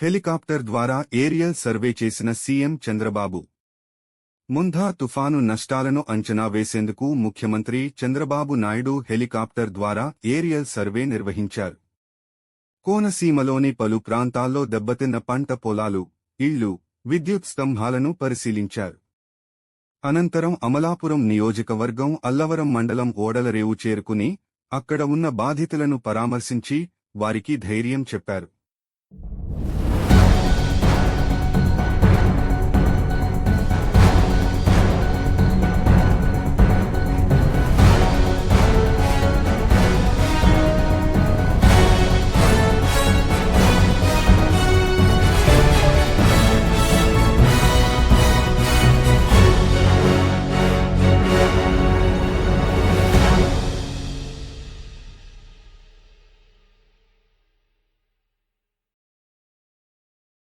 Helicopter ద్వారా aerial survey చేసిన CM Chandrababu. ముంధా తుఫాను నష్టాలను అంచనా వేసేందుకు ముఖ్యమంత్రి చంద్రబాబు నాయుడు హెలికాప్టర్ ద్వారా ఏరియల్ సర్వే నిర్వహించారు. కోనసీమలోని పలు ప్రాంతాల్లో దెబ్బతిన్న పంట పొలాలు ఇళ్ళు విద్యుత్ స్తంభాలను పరిశీలించారు. అనంతరం అమలాపురం నియోజకవర్గం అల్లవరం మండలం ఓడలరేవు చేరుకుని అక్కడ ఉన్న బాధితులను పరామర్శించి వారికి ధైర్యం చెప్పారు.